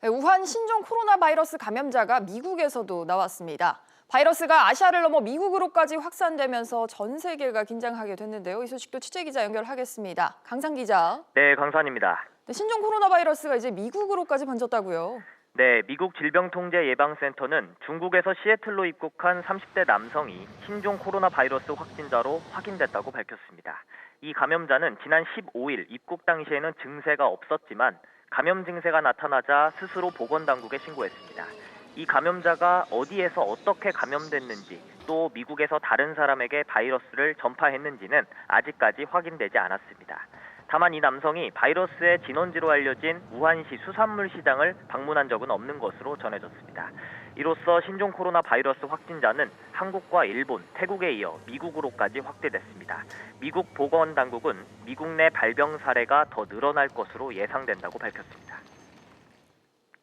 네, 우한 신종 코로나 바이러스 감염자가 미국에서도 나왔습니다. 바이러스가 아시아를 넘어 미국으로까지 확산되면서 전 세계가 긴장하게 됐는데요. 이 소식도 취재 기자 연결하겠습니다. 강상 기자. 네, 강산입니다. 네, 신종 코로나 바이러스가 이제 미국으로까지 번졌다고요. 네, 미국 질병통제예방센터는 중국에서 시애틀로 입국한 30대 남성이 신종 코로나 바이러스 확진자로 확인됐다고 밝혔습니다. 이 감염자는 지난 15일 입국 당시에는 증세가 없었지만 감염 증세가 나타나자 스스로 보건당국에 신고했습니다. 이 감염자가 어디에서 어떻게 감염됐는지 또 미국에서 다른 사람에게 바이러스를 전파했는지는 아직까지 확인되지 않았습니다. 다만 이 남성이 바이러스의 진원지로 알려진 우한시 수산물 시장을 방문한 적은 없는 것으로 전해졌습니다. 이로써 신종 코로나 바이러스 확진자는 한국과 일본, 태국에 이어 미국으로까지 확대됐습니다. 미국 보건 당국은 미국 내 발병 사례가 더 늘어날 것으로 예상된다고 밝혔습니다.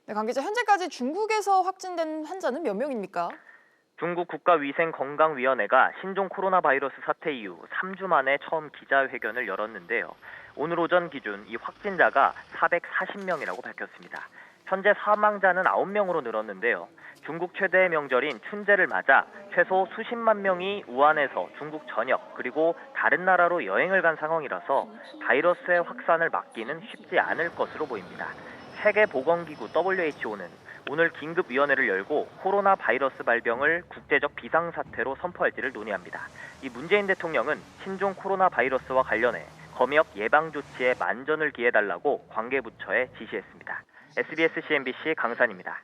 네, 강 기자, 현재까지 중국에서 확진된 환자는 몇 명입니까? 중국 국가위생건강위원회가 신종 코로나 바이러스 사태 이후 3주 만에 처음 기자회견을 열었는데요. 오늘 오전 기준 이 확진자가 440명이라고 밝혔습니다. 현재 사망자는 9명으로 늘었는데요. 중국 최대의 명절인 춘제를 맞아 최소 수십만 명이 우한에서 중국 전역 그리고 다른 나라로 여행을 간 상황이라서 바이러스의 확산을 막기는 쉽지 않을 것으로 보입니다. 세계보건기구 WHO는 오늘 긴급위원회를 열고 코로나 바이러스 발병을 국제적 비상사태로 선포할지를 논의합니다. 이 문재인 대통령은 신종 코로나 바이러스와 관련해 검역 예방 조치에 만전을 기해달라고 관계부처에 지시했습니다. SBS CNBC 강산입니다.